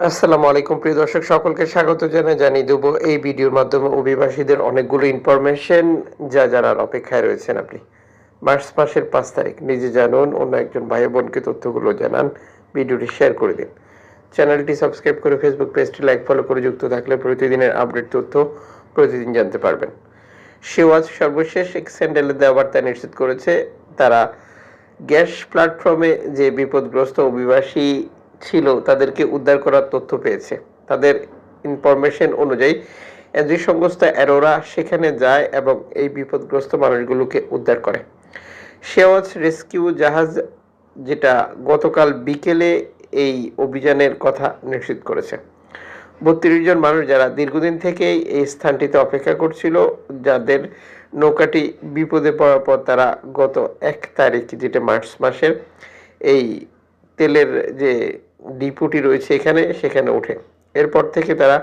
আসসালামু আলাইকুম, প্রিয় দর্শক, সকলকে স্বাগত জানাই, জানিয়ে দেবো এই ভিডিওর মাধ্যমে অভিবাসীদের অনেকগুলো ইনফরমেশন যা জানার অপেক্ষায় রয়েছেন আপনি। মার্চ মাসের পাঁচ তারিখ, নিজে জানুন, অন্য একজন ভাই বোনকে তথ্যগুলো জানান, ভিডিওটি শেয়ার করে দিন। চ্যানেলটি সাবস্ক্রাইব করে ফেসবুক পেজটি লাইক ফলো করে যুক্ত থাকলে প্রতিদিনের আপডেট তথ্য প্রতিদিন জানতে পারবেন। সেওয়াজ সর্বশেষ এক স্যান্ডেলে দেওয়া বার্তা নিশ্চিত করেছে, তারা গ্যাস প্ল্যাটফর্মে যে বিপদগ্রস্ত অভিবাসী ছিল, তাদেরকে উদ্ধার করার তথ্য পেয়েছে। তাদের ইনফরমেশন অনুযায়ী এনজি সংস্থা অ্যারোরা সেখানে যায় এবং এই বিপদগ্রস্ত মানুষগুলোকে উদ্ধার করে। শেওয়াজ রেস্কিউ জাহাজ, যেটা গতকাল বিকেলে এই অভিযানের কথা নিশ্চিত করেছে। বত্রিশ জন মানুষ যারা দীর্ঘদিন থেকেই এই স্থানটিতে অপেক্ষা করছিল, যাদের নৌকাটি বিপদে পড়ার পর তারা গত এক তারিখ, যেটা মার্চ মাসের, এই তেলের যে ডিপুটি রয়েছে এখানে, সেখানে ওঠে। এরপর থেকে তারা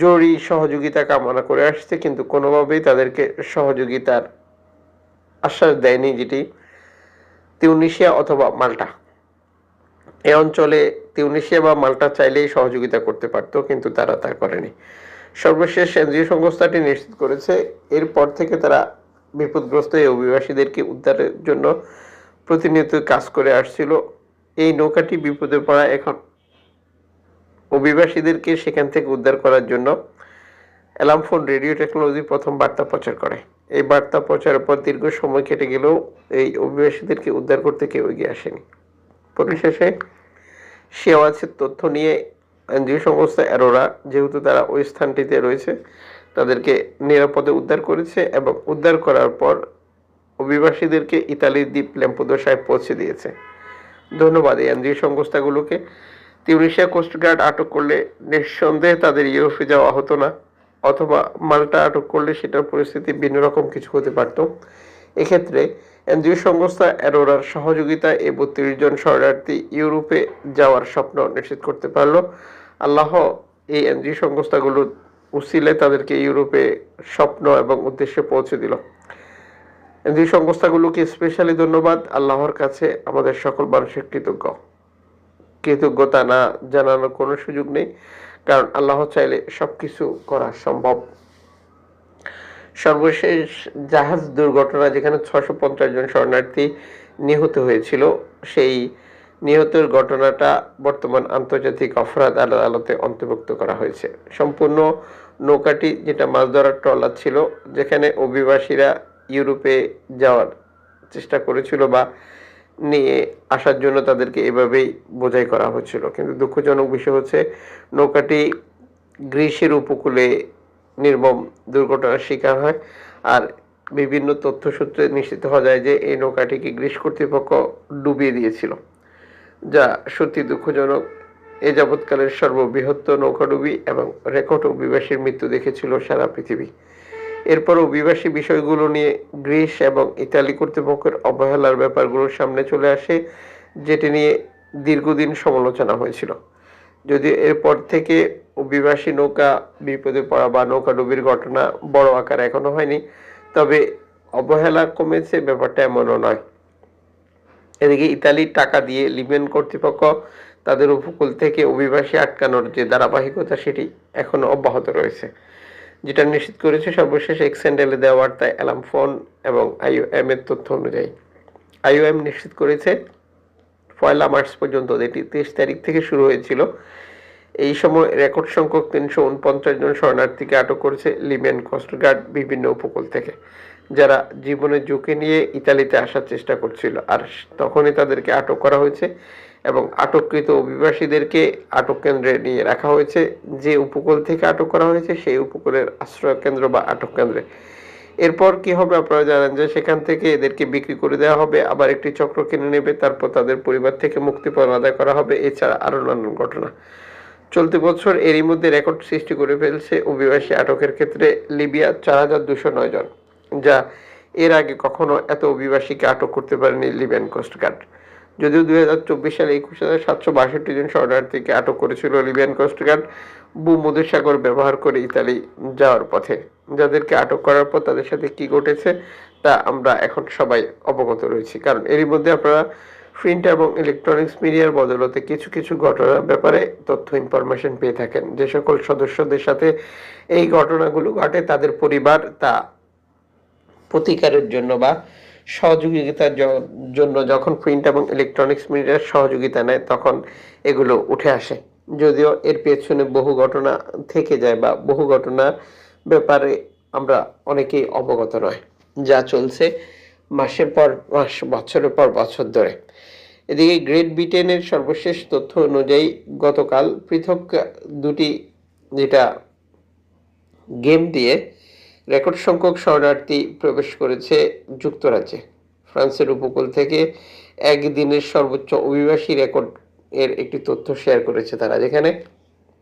জরুরি সহযোগিতা কামনা করে আসছে, কিন্তু কোনোভাবেই তাদেরকে সহযোগিতার আশ্বাস দেয়নি যেটি তিউনিশিয়া অথবা মাল্টা। এই অঞ্চলে তিউনিশিয়া বা মাল্টা চাইলেই সহযোগিতা করতে পারতো, কিন্তু তারা তা করেনি। সর্বশেষ এনজিও সংস্থাটি নিশ্চিত করেছে, এরপর থেকে তারা বিপদগ্রস্ত এই অভিবাসীদেরকে উদ্ধারের জন্য প্রতিনিয়ত কাজ করে আসছিল। এই নৌকাটি বিপদে পড়া এখন। অভিবাসীদেরকে সেখান থেকে উদ্ধার করার জন্য অ্যালামফোন রেডিও টেকনোলজি প্রথম বার্তা প্রচার করে। এই বার্তা প্রচারের পর দীর্ঘ সময় কেটে গেলেও এই অভিবাসীদেরকে উদ্ধার করতে কেউ এগিয়ে আসেনি। পরিশেষে শেওয়াজের তথ্য নিয়ে এনজিও সংস্থা অ্যারোরা, যেহেতু তারা ওই স্থানটিতে রয়েছে, তাদেরকে নিরাপদে উদ্ধার করেছে এবং উদ্ধার করার পর অভিবাসীদেরকে ইতালির দ্বীপ ল্যাম্পোদোসায় পৌঁছে দিয়েছে। ধন্যবাদ এই এনজিও সংস্থাগুলোকে। তিউনিশিয়া কোস্টগার্ড আটক করলে নিঃসন্দেহে তাদের ইউরোপে যাওয়া হতো না, অথবা মাল্টা আটক করলে সেটার পরিস্থিতি ভিন্ন রকম কিছু হতে পারত। এক্ষেত্রে এনজিও সংস্থা অ্যারোরার সহযোগিতায় এই বত্রিশ জন শরণার্থী ইউরোপে যাওয়ার স্বপ্ন নিশ্চিত করতে পারল। আল্লাহ এই এনজিও সংস্থাগুলো উসিলে তাদেরকে ইউরোপে স্বপ্ন এবং উদ্দেশ্যে পৌঁছে দিল। এনজিও সংস্থাগুলোকে স্পেশালি ধন্যবাদ। আল্লাহর কাছে আমাদের সকল মানুষের কৃতজ্ঞ। কৃতজ্ঞতা না জানানোর কোনো সুযোগ নেই, কারণ আল্লাহ চাইলে সবকিছু করা সম্ভব। সর্বশেষ জাহাজ দুর্ঘটনা, যেখানে ছশো পঞ্চাশ জন শরণার্থী নিহত হয়েছিল, সেই নিহতের ঘটনাটা বর্তমান আন্তর্জাতিক অপরাধ আদালতে অন্তর্ভুক্ত করা হয়েছে। সম্পূর্ণ নৌকাটি যেটা মাছ ধরার ট্রলার ছিল, যেখানে অভিবাসীরা ইউরোপে যাওয়ার চেষ্টা করেছিল বা নিয়ে আসার জন্য তাদেরকে এভাবেই বোঝাই করা হচ্ছিল। কিন্তু দুঃখজনক বিষয় হচ্ছে, নৌকাটি গ্রীসের উপকূলে নির্মম দুর্ঘটনার শিকার হয়। আর বিভিন্ন তথ্য সূত্রে নিশ্চিত হওয়া যায় যে, এই নৌকাটিকে গ্রীস কর্তৃপক্ষ ডুবিয়ে দিয়েছিল, যা সত্যি দুঃখজনক। এ যাবৎকালের সর্ববৃহত্ত নৌকাডুবি এবং রেকর্ড অভিবাসীর মৃত্যু দেখেছিল সারা পৃথিবী। এরপর অভিবাসী বিষয়গুলো নিয়ে গ্রিস এবং ইতালি কর্তৃপক্ষের অবহেলার ব্যাপারগুলোর সামনে চলে আসে, যেটি নিয়ে দীর্ঘদিন সমালোচনা হয়েছিল। যদি এরপর থেকে অভিবাসী নৌকা বিপদে পড়া বা নৌকা ডুবির ঘটনা বড় আকার এখনও হয়নি, তবে অবহেলা কমেছে ব্যাপারটা এমনও নয়। এদিকে ইতালির টাকা দিয়ে লিবিয়ান কর্তৃপক্ষ তাদের উপকূল থেকে অভিবাসী আটকানোর যে ধারাবাহিকতা, সেটি এখনও অব্যাহত রয়েছে। যেটা নিশ্চিত করেছে সর্বশেষ এক্সেন্ডেলে দেওয়া বার্তায় অ্যালাম ফোন এবং আইওএম এর তথ্য অনুযায়ী। আইওএম নিশ্চিত করেছে পয়লা মার্চ পর্যন্ত এটি তেইশ তারিখ থেকে শুরু হয়েছিল। এই সময় রেকর্ড সংখ্যক তিনশো উনপঞ্চাশ জন শরণার্থীকে আটক করেছে লিবিয়ান কোস্টগার্ড বিভিন্ন উপকূল থেকে। যারা জীবনের ঝুঁকি নিয়ে ইতালিতে আসার চেষ্টা করছিল। আর তখনই তাদেরকে আটক করা হয়েছে এবং আটককৃত অভিবাসীদেরকে আটক কেন্দ্রে নিয়ে রাখা হয়েছে। যে উপকূল থেকে আটক করা হয়েছে, সেই উপকূলের আশ্রয় কেন্দ্র বা আটক কেন্দ্রে। এরপর কি হবে আপনারা জানেন যে সেখান থেকে এদেরকে বিক্রি করে দেওয়া হবে, আবার একটি চক্র কিনে নেবে, তারপর তাদের পরিবার থেকে মুক্তিপণ আদায় করা হবে, এছাড়া আরও নানান ঘটনা। চলতি বছর এরই মধ্যে রেকর্ড সৃষ্টি করে ফেলছে অভিবাসী আটকের ক্ষেত্রে লিবিয়া চার হাজার দুশো নয় জন। যা এর আগে কখনো এত অভিবাসীকে আটক করতে পারেনি লিবিয়ান কোস্টগার্ড যদিও দুই হাজার চব্বিশ সালে একুশ হাজার সাতশো বাষট্টি জন শরণার্থীকে আটক করেছিল লিবিয়ান কোস্টগার্ড ভূমধ্যসাগর ব্যবহার করে ইতালি যাওয়ার পথে। যাদেরকে আটক করার পর তাদের সাথে কি ঘটেছে তা আমরা এখন সবাই অবগত রয়েছি। কারণ এরই মধ্যে আপনারা প্রিন্ট এবং ইলেকট্রনিক্স মিডিয়ার বদলতে কিছু কিছু ঘটনার ব্যাপারে তথ্য, ইনফরমেশন পেয়ে থাকেন। যে সকল সদস্যদের সাথে এই ঘটনাগুলো ঘটে, তাদের পরিবার, তা প্রতিকারের জন্য বা সহযোগিতার জন্য যখন প্রিন্ট এবং ইলেকট্রনিক্স মিডিয়ার সহযোগিতা নেয়, তখন এগুলো উঠে আসে। যদিও এর পেছনে বহু ঘটনা থেকে যায় বা বহু ঘটনার ব্যাপারে আমরা অনেকেই অবগত নয় যা চলছে মাসের পর মাস, বছরের পর বছর ধরে। এদিকে গ্রেট ব্রিটেনের সর্বশেষ তথ্য অনুযায়ী গতকাল পৃথক দুটি যেটা গেম দিয়ে রেকর্ড সংখ্যক শরণার্থী প্রবেশ করেছে যুক্তরাজ্যে। ফ্রান্সের উপকূল থেকে একদিনের সর্বোচ্চ অভিবাসী রেকর্ড এর একটি তথ্য শেয়ার করেছে তারা, যেখানে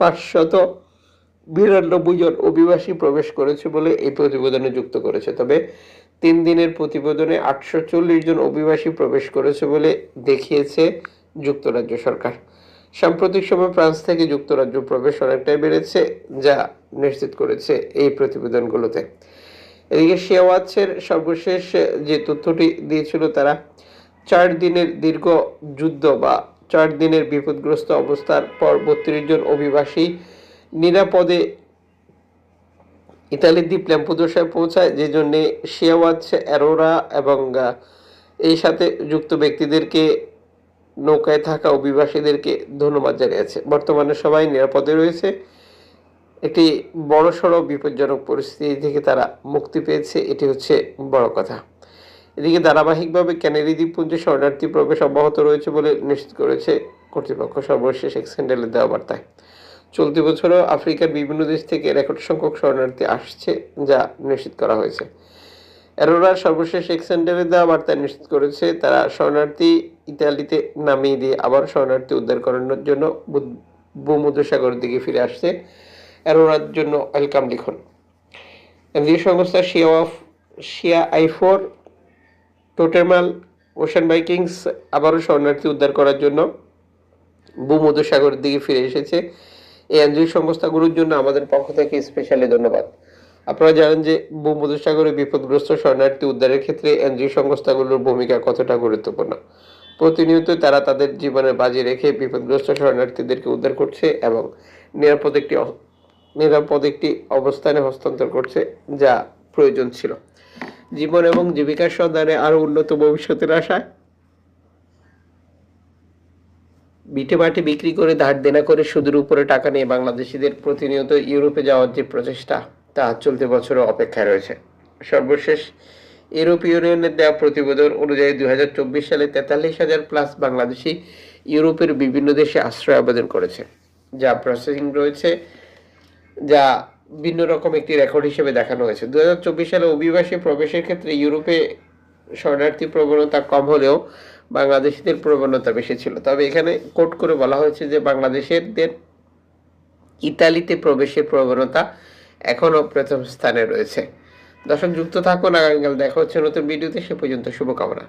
পাঁচশত বিরানব্বই জন অভিবাসী প্রবেশ করেছে বলে এই প্রতিবেদনে যুক্ত করেছে। তবে তিন দিনের প্রতিবেদনে আটশো চল্লিশ জন অভিবাসী প্রবেশ করেছে বলে দেখিয়েছে যুক্তরাজ্য সরকার। সাম্প্রতিক সময় ফ্রান্স থেকে যুক্তরাজ্য প্রবেশ অনেকটাই বেড়েছে, যা নিশ্চিত করেছে এই প্রতিবেদনগুলোতে। এদিকে শেওয়াজের সর্বশেষ যে তথ্যটি দিয়েছিল তারা, চার দিনের দীর্ঘ যুদ্ধ বা চার দিনের বিপদগ্রস্ত অবস্থার পর বত্রিশ জন অভিবাসী নিরাপদে ইতালির দ্বীপ ল্যাম্পুদোসায় পৌঁছায়, যে জন্যে শেওয়াজ অ্যারোরা এবং এই সাথে যুক্ত ব্যক্তিদেরকে নৌকায় থাকা অভিবাসীদেরকে ধন্যবাদ জানিয়েছে। বর্তমানে সবাই নিরাপদে রয়েছে। একটি বড়সড় বিপজ্জনক পরিস্থিতি থেকে তারা মুক্তি পেয়েছে, এটি হচ্ছে বড় কথা। এদিকে ধারাবাহিকভাবে ক্যানারি দ্বীপপুঞ্জে শরণার্থী প্রবেশ অব্যাহত রয়েছে বলে নিশ্চিত করেছে কর্তৃপক্ষ। সর্বশেষ এক স্যান্ডেলের দেওয়া বার্তায়। চলতি বছরও আফ্রিকার বিভিন্ন দেশ থেকে রেকর্ড সংখ্যক শরণার্থী আসছে, যা নিশ্চিত করা হয়েছে। অ্যারোরার সর্বশেষ এক স্যান্ডেলের দেওয়া বার্তায় নিশ্চিত করেছে, তারা শরণার্থী ইতালিতে নামিয়ে দিয়ে আবার শরণার্থী উদ্ধার করানোর জন্য ভূমধ্যসাগরের দিকে ফিরে আসছে অ্যারোরার জন্য ওয়েলকাম লিখুন। কেন্দ্রীয় সংস্থা শিয়া অফ শিয়া আইফোর টোটেমাল ওশান বাইকিংস আবারও শরণার্থী উদ্ধার করার জন্য ভূমধ্যসাগরের দিকে ফিরে এসেছে এই এনজিও সংস্থাগুলোর জন্য আমাদের পক্ষ থেকে স্পেশালি ধন্যবাদ। আপনারা জানেন যে ভূমধ্যসাগরে বিপদগ্রস্ত শরণার্থী উদ্ধারের ক্ষেত্রে এনজিও সংস্থাগুলোর ভূমিকা কতটা গুরুত্বপূর্ণ। প্রতিনিয়ত তারা তাদের জীবনের বাজি রেখে বিপদগ্রস্ত শরণার্থীদেরকে উদ্ধার করছে এবং নিরাপদ একটি নিরাপদ একটি অবস্থানে হস্তান্তর করছে যা প্রয়োজন ছিল। জীবন এবং জীবিকার সন্ধানে আরও উন্নত ভবিষ্যতের আশায় বিটে মাটি বিক্রি করে ধার দেনা করে সুদের উপরে টাকা নিয়ে বাংলাদেশিদের প্রতিনিয়ত ইউরোপে যাওয়ার যে প্রচেষ্টা, তা চলতি বছরও অপেক্ষায় রয়েছে। সর্বশেষ ইউরোপ ইউনিয়নের দেওয়া প্রতিবেদন অনুযায়ী দু হাজার চব্বিশ সালে তেতাল্লিশ হাজার প্লাস বাংলাদেশি ইউরোপের বিভিন্ন দেশে আশ্রয় আবেদন করেছে। যা প্রসেসিং রয়েছে, যা ভিন্ন রকম একটি রেকর্ড হিসেবে দেখানো হয়েছে। দু হাজার চব্বিশ সালে অভিবাসী প্রবেশের ক্ষেত্রে ইউরোপে শরণার্থী প্রবণতা কম হলেও বাংলাদেশিদের প্রবণতা বেশি ছিল। তবে এখানে কোট করে বলা হয়েছে যে বাংলাদেশেরদের ইতালিতে প্রবেশের প্রবণতা এখনও প্রথম স্থানে রয়েছে। দর্শক যুক্ত থাকুন। আগামীকাল দেখা হচ্ছে নতুন ভিডিওতে। সে পর্যন্ত শুভকামনা।